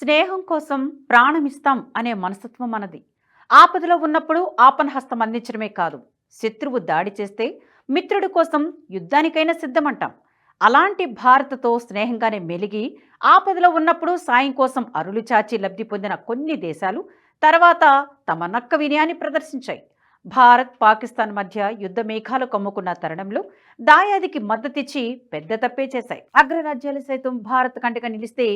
స్నేహం కోసం ప్రాణమిస్తాం అనే మనస్తత్వం మనది. ఆపదలో ఉన్నప్పుడు ఆపన్హస్తం అందించడమే కాదు. శత్రువు దాడి చేస్తే మిత్రుడి కోసం యుద్ధానికైనా సిద్ధమంటాం. అలాంటి భారత్తో స్నేహంగానే మెలిగి ఆపదలో ఉన్నప్పుడు సాయం కోసం అరులు చాచి లబ్ధి పొందిన కొన్ని దేశాలు తర్వాత తమ నక్క వినయాన్ని ప్రదర్శించాయి. భారత్ పాకిస్తాన్ మధ్య యుద్ధ మేఘాలు కమ్ముకున్న తరుణంలో దాయాదికి మద్దతిచ్చి పెద్ద తప్పే చేశాయి. అగ్రరాజ్యాలు సైతం భారత్ కంటగా నిలిస్తే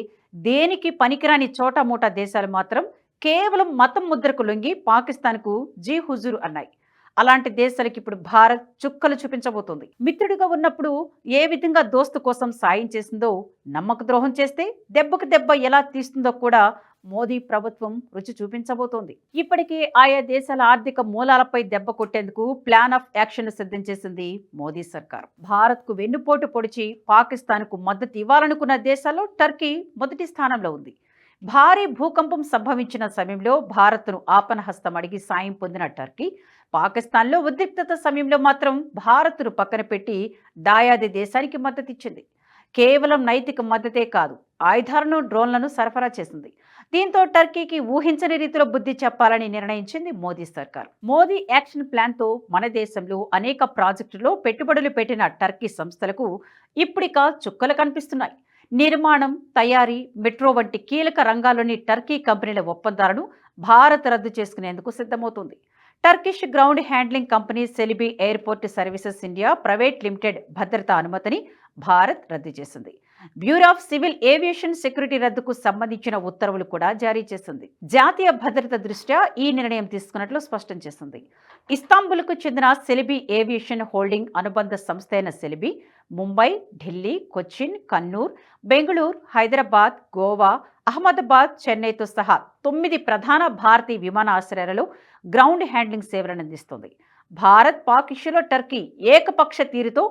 దేనికి పనికిరాని చోట మూట దేశాలు మాత్రం కేవలం మతం ముద్రకు లొంగి పాకిస్తాన్కు జీ హుజూరు అన్నాయి. అలాంటి దేశాలకు ఇప్పుడు భారత్ చుక్కలు చూపించబోతోంది. మిత్రుడిగా ఉన్నప్పుడు ఏ విధంగా దోస్తు కోసం సాయం చేసిందో నమ్మక ద్రోహం చేస్తే దెబ్బకు దెబ్బ ఎలా తీస్తుందో కూడా మోదీ ప్రభుత్వం రుచి చూపించబోతోంది. ఇప్పటికే ఆయా దేశాల ఆర్థిక మూలాలపై దెబ్బ కొట్టేందుకు ప్లాన్ ఆఫ్ యాక్షన్ సిద్ధం చేసింది మోదీ సర్కార్. భారత్కు వెన్నుపోటు పొడిచి పాకిస్తాన్కు మద్దతు ఇవ్వాలనుకున్న దేశాల్లో టర్కీ మొదటి స్థానంలో ఉంది. భారీ భూకంపం సంభవించిన సమయంలో భారత్ను ఆపనహస్తం అడిగి సాయం పొందిన టర్కీ పాకిస్తాన్లో ఉద్రిక్తత సమయంలో మాత్రం భారత్ను పక్కన పెట్టి దాయాది దేశానికి మద్దతిచ్చింది. కేవలం నైతిక మద్దతే కాదు ఆయుధాలను డ్రోన్లను సరఫరా చేసింది. దీంతో టర్కీకి ఊహించని రీతిలో బుద్ధి చెప్పాలని నిర్ణయించింది మోదీ సర్కార్. మోదీ యాక్షన్ ప్లాన్తో మన దేశంలో అనేక ప్రాజెక్టులో పెట్టుబడులు పెట్టిన టర్కీ సంస్థలకు ఇప్పుడిక చుక్కలు కనిపిస్తున్నాయి. నిర్మాణం తయారీ మెట్రో వంటి కీలక రంగాల్లోని టర్కీ కంపెనీల ఒప్పందాలను భారత్ రద్దు చేసుకునేందుకు సిద్ధమవుతుంది. Turkish ground handling company Celebi airport services India private limited భద్రతా అనుమతిని భారత్ రద్దు చేసింది. Bureau of civil aviation security రద్దుకు సంబంధించిన ఉత్తర్వులు కూడా జారీ చేసింది. జాతీయ భద్రత దృష్ట్యా ఈ నిర్ణయం తీసుకున్నట్లు స్పష్టం చేసింది. ఇస్తాంబుల్కు చెందిన సెలిబీ ఏవియేషన్ హోల్డింగ్ అనుబంధ సంస్థ అయిన సెలిబీ ముంబై ఢిల్లీ కొచ్చిన్ కన్నూర్ బెంగళూరు హైదరాబాద్ గోవా అహ్మదాబాద్ చెన్నైతో సహా తొమ్మిది ప్రధాన భారతీయ విమానాశ్రయాలలో గ్రౌండ్ హ్యాండ్లింగ్ సేవలను అందిస్తుంది. భారత్ పాక్ ఇష్యూలో టర్కీ ఏకపక్ష తీరుతో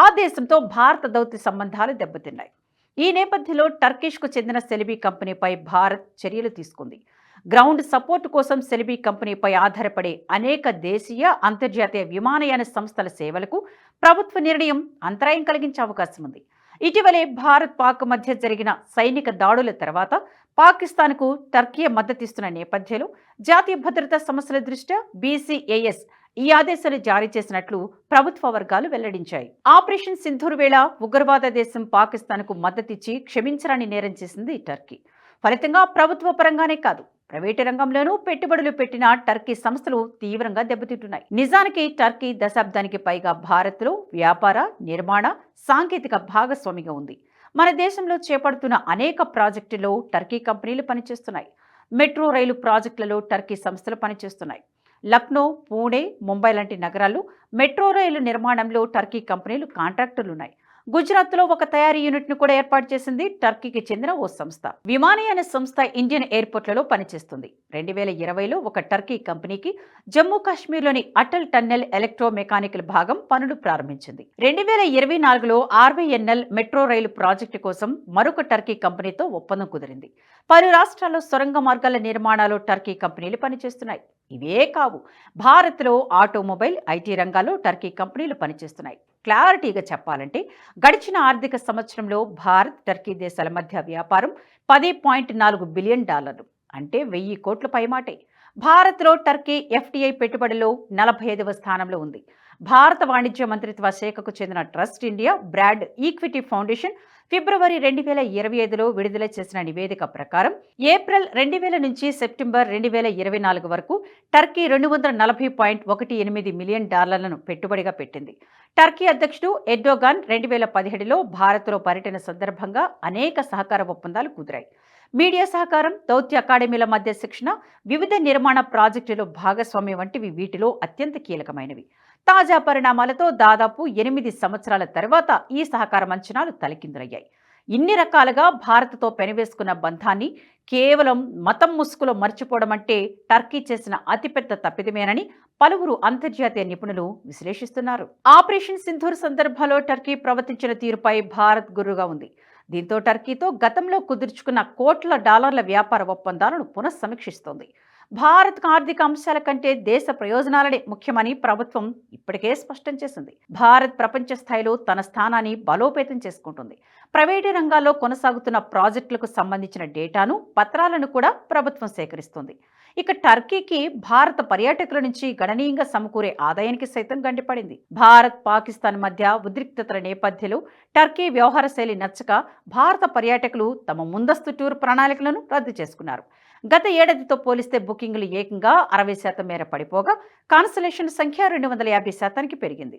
ఆ దేశంతో భారత దౌత్య సంబంధాలు దెబ్బతిన్నాయి. ఈ నేపథ్యంలో టర్కిష్కు చెందిన సెలిబీ కంపెనీపై భారత్ చర్యలు తీసుకుంది. గ్రౌండ్ సపోర్ట్ కోసం సెలిబీ కంపెనీపై ఆధారపడే అనేక దేశీయ అంతర్జాతీయ విమానయాన సంస్థల సేవలకు ప్రభుత్వ నిర్ణయం అంతరాయం కలిగించే అవకాశం ఉంది. ఇటీవలే భారత్ పాక్ మధ్య జరిగిన సైనిక దాడుల తర్వాత పాకిస్తాన్కు టర్కీ మద్దతిస్తున్న నేపథ్యంలో జాతీయ భద్రతా సమస్యల దృష్ట్యా బీసీఏఎస్ ఈ ఆదేశాలు జారీ చేసినట్లు ప్రభుత్వ వర్గాలు వెల్లడించాయి. ఆపరేషన్ సింధూర్ వేళ ఉగ్రవాద దేశం పాకిస్తాన్కు మద్దతిచ్చి క్షమించరాని నేరం చేసింది టర్కీ. ఫలితంగా ప్రభుత్వ పరంగానే కాదు ప్రైవేటు రంగంలోనూ పెట్టుబడులు పెట్టిన టర్కీ సంస్థలు తీవ్రంగా దెబ్బతింటున్నాయి. నిజానికి టర్కీ దశాబ్దానికి పైగా భారత్లో వ్యాపార నిర్మాణ సాంకేతిక భాగస్వామిగా ఉంది. మన దేశంలో చేపడుతున్న అనేక ప్రాజెక్టుల్లో టర్కీ కంపెనీలు పనిచేస్తున్నాయి. మెట్రో రైలు ప్రాజెక్టులలో టర్కీ సంస్థలు పనిచేస్తున్నాయి. లక్నో పూణే ముంబై లాంటి నగరాల్లో మెట్రో రైలు నిర్మాణంలో టర్కీ కంపెనీలు కాంట్రాక్టులున్నాయి గుజరాత్లో ఒక తయారీ యూనిట్ను కూడా ఏర్పాటు చేసింది టర్కీకి చెందిన ఓ సంస్థ. విమానయాన సంస్థ ఇండియన్ ఎయిర్పోర్ట్లలో పనిచేస్తుంది. రెండు వేల ఇరవైలో ఒక టర్కీ కంపెనీకి జమ్మూ కాశ్మీర్లోని అటల్ టన్నెల్ ఎలక్ట్రో మెకానికల్ భాగం పనులు ప్రారంభించింది. రెండు వేల ఇరవై నాలుగులో ఆర్వైఎన్ఎల్ మెట్రో రైలు ప్రాజెక్టు కోసం మరొక టర్కీ కంపెనీతో ఒప్పందం కుదిరింది. పలు రాష్ట్రాల్లో సొరంగ మార్గాల నిర్మాణాలు టర్కీ కంపెనీలు పనిచేస్తున్నాయి. ఇవే కావు. భారత్లో ఆటోమొబైల్ ఐటీ రంగాల్లో టర్కీ కంపెనీలు పనిచేస్తున్నాయి. క్లారిటీగా చెప్పాలంటే గడిచిన ఆర్థిక సంవత్సరంలో భారత్ టర్కీ దేశాల మధ్య వ్యాపారం పది పాయింట్ నాలుగు బిలియన్ డాలర్లు అంటే వెయ్యి కోట్ల పైమాటే. భారత్లో టర్కీ ఎఫ్టీఐ పెట్టుబడిలో నలభై ఐదవ స్థానంలో ఉంది. భారత వాణిజ్య మంత్రిత్వ శాఖకు చెందిన trust India brand equity foundation ఫిబ్రవరి రెండు వేల ఇరవై ఐదులో విడుదల చేసిన నివేదిక ప్రకారం ఏప్రిల్ రెండు వేల నుంచి సెప్టెంబర్ రెండు వేల ఇరవై నాలుగు వరకు టర్కీ రెండు వందల నలభై పాయింట్ ఒకటి ఎనిమిది మిలియన్ డాలర్లను పెట్టుబడిగా పెట్టింది. టర్కీ అధ్యక్షుడు ఎడ్డోగాన్ రెండు వేల పదిహేడులో భారత్లో పర్యటన సందర్భంగా అనేక సహకార ఒప్పందాలు కుదిరాయి. మీడియా సహకారం దౌత్య అకాడమీల మధ్య శిక్షణ వివిధ నిర్మాణ ప్రాజెక్టులు భాగస్వామ్యం వంటివి వీటిలో అత్యంత కీలకమైనవి. తాజా పరిణామాలతో దాదాపు ఎనిమిది సంవత్సరాల తర్వాత ఈ సహకార అంచనాలు తలకిందులయ్యాయి. ఇన్ని రకాలుగా భారత్తో పెనవేసుకున్న బంధాన్ని కేవలం మతం ముసుగులో మర్చిపోవడం అంటే టర్కీ చేసిన అతిపెద్ద తప్పిదమేనని పలువురు అంతర్జాతీయ నిపుణులు విశ్లేషిస్తున్నారు. ఆపరేషన్ సింధూర్ సందర్భంలో టర్కీ ప్రవర్తించిన తీరుపై భారత్ గురుగా ఉంది. దీంతో టర్కీతో గతంలో కుదుర్చుకున్న కోట్ల డాలర్ల వ్యాపార ఒప్పందాలను పునఃసమీక్షిస్తోంది. భారత్ ఆర్థిక అంశాల కంటే దేశ ప్రయోజనాలనే ముఖ్యమని ప్రభుత్వం ఇప్పటికే స్పష్టం చేసింది. భారత్ ప్రపంచ స్థాయిలో తన స్థానాన్ని బలోపేతం చేసుకుంటుంది. ప్రైవేటు రంగాల్లో కొనసాగుతున్న ప్రాజెక్టులకు సంబంధించిన డేటాను పత్రాలను కూడా ప్రభుత్వం సేకరిస్తుంది. ఇక టర్కీకి భారత పర్యాటకుల నుంచి గణనీయంగా సమకూరే ఆదాయానికి సైతం గండిపడింది. భారత్ పాకిస్తాన్ మధ్య ఉద్రిక్తతల నేపథ్యంలో టర్కీ వ్యవహార శైలి నచ్చక భారత పర్యాటకులు తమ ముందస్తు టూర్ ప్రణాళికలను రద్దు చేసుకున్నారు. గత ఏడాదితో పోలిస్తే బుకింగ్లు ఏకంగా అరవై శాతం మేర పడిపోగా కాన్సలేషన్ సంఖ్య రెండు వందల యాభై శాతానికి పెరిగింది.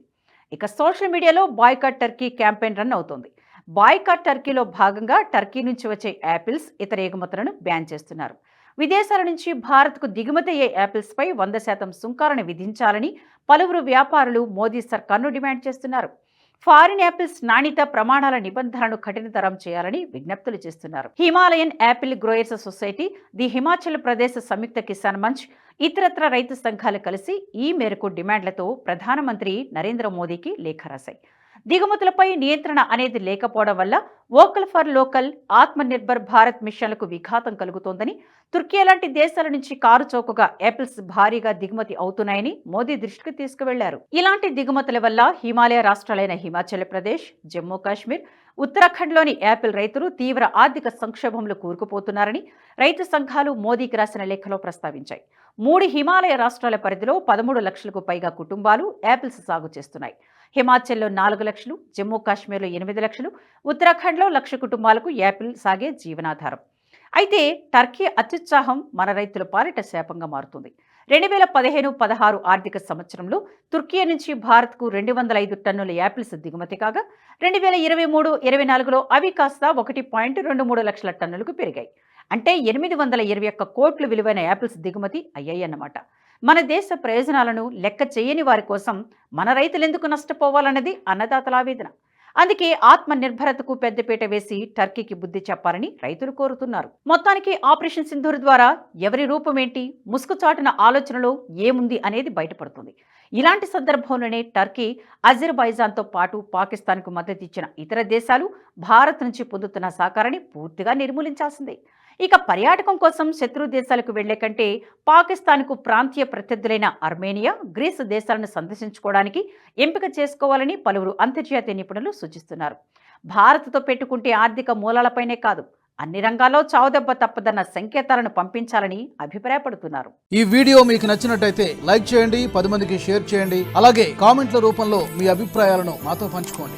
ఇక సోషల్ మీడియాలో బాయ్కాట్ టర్కీ క్యాంపెయిన్ రన్ అవుతోంది. బాయ్కాట్ టర్కీలో భాగంగా టర్కీ నుంచి వచ్చే యాపిల్స్ ఇతర ఎగుమతులను బ్యాన్ చేస్తున్నారు. విదేశాల నుంచి భారత్కు దిగుమతి అయ్యే యాపిల్స్పై వంద శాతం సుంకాలను విధించాలని పలువురు వ్యాపారులు మోదీ సర్కార్ను డిమాండ్ చేస్తున్నారు. ఫారిన్ యాపిల్స్ నాణ్యత ప్రమాణాల నిబంధనలను కఠినతరం చేయాలని విజ్ఞప్తులు చేస్తున్నారు. Himalayan apple growers society the Himachal Pradesh Samyukt Kisan Manch ఇతరత్ర రైతు సంఘాలు కలిసి ఈ మేరకు డిమాండ్లతో ప్రధానమంత్రి నరేంద్ర మోదీకి లేఖ రాశాయి. దిగుమతులపై నియంత్రణ అనేది లేకపోవడం వల్ల vocal for local Atmanirbhar Bharat మిషన్లకు విఘాతం కలుగుతోందని తుర్కీ లాంటి దేశాల నుంచి కారు చౌకగా యాపిల్స్ భారీగా దిగుమతి అవుతున్నాయని మోదీ దృష్టికి తీసుకువెళ్ళారు. ఇలాంటి దిగుమతుల వల్ల హిమాలయ రాష్ట్రాలైన హిమాచల్ ప్రదేశ్ జమ్మూ కాశ్మీర్ ఉత్తరాఖండ్లోని యాపిల్ రైతులు తీవ్ర ఆర్థిక సంక్షోభంలో కూరుకుపోతున్నారని రైతు సంఘాలు మోదీకి రాసిన లేఖలో ప్రస్తావించాయి. మూడు హిమాలయ రాష్ట్రాల పరిధిలో పదమూడు లక్షలకు పైగా కుటుంబాలు యాపిల్స్ సాగు చేస్తున్నాయి. హిమాచల్లో నాలుగు లక్షలు జమ్మూ కాశ్మీర్లో ఎనిమిది లక్షలు ఉత్తరాఖండ్లో లక్ష కుటుంబాలకు యాపిల్ సాగే జీవనాధారం. అయితే టర్కీ అత్యుత్సాహం మన రైతుల పాలిట శాపంగా మారుతుంది. రెండు వేల పదిహేను పదహారు ఆర్థిక సంవత్సరంలో తుర్కీ నుంచి భారత్కు రెండు వందల ఐదు టన్నుల యాపిల్స్ దిగుమతి కాగా రెండు వేల ఇరవై మూడు ఇరవై నాలుగులో అవి కాస్త ఒకటి పాయింట్ రెండు మూడు లక్షల టన్నులకు పెరిగాయి. అంటే ఎనిమిది వందల ఇరవై ఒక్క కోట్లు విలువైన యాపిల్స్ దిగుమతి అయ్యాయన్నమాట. మన దేశ ప్రయోజనాలను లెక్క చేయని వారి కోసం మన రైతులు ఎందుకు నష్టపోవాలన్నది అన్నదాతల ఆవేదన. అందుకే ఆత్మనిర్భరతకు పెద్దపీట వేసి టర్కీకి బుద్ధి చెప్పాలని రైతులు కోరుతున్నారు. మొత్తానికి ఆపరేషన్ సింధూర్ ద్వారా ఎవరి రూపమేంటి ముసుగుచాటున ఆలోచనలో ఏముంది అనేది బయటపడుతుంది. ఇలాంటి సందర్భంలోనే టర్కీ అజర్బైజాన్తో పాటు పాకిస్తాన్కు మద్దతిచ్చిన ఇతర దేశాలు భారత్ నుంచి పొందుతున్న సహకారాన్ని పూర్తిగా నిర్మూలించాల్సిందే. ఇక పర్యాటకం కోసం శత్రు దేశాలకు వెళ్ళే కంటే పాకిస్తాన్కు ప్రాంతీయ ప్రత్యర్థులైన అర్మేనియా గ్రీస్ దేశాలను సందర్శించుకోవడానికి ఎంపిక చేసుకోవాలని పలువురు అంతర్జాతీయ నిపుణులు సూచిస్తున్నారు. భారత్తో పెట్టుకుంటే ఆర్థిక మూలాలపైనే కాదు అన్ని రంగాల్లో చావుదెబ్బ తప్పదన్న సంకేతాలను పంపించాలని అభిప్రాయపడుతున్నారు. ఈ వీడియో మీకు నచ్చినట్టయితే లైక్ చేయండి పది మందికి షేర్ చేయండి అలాగే కామెంట్ల రూపంలో మీ అభిప్రాయాలను మాతో పంచుకోండి.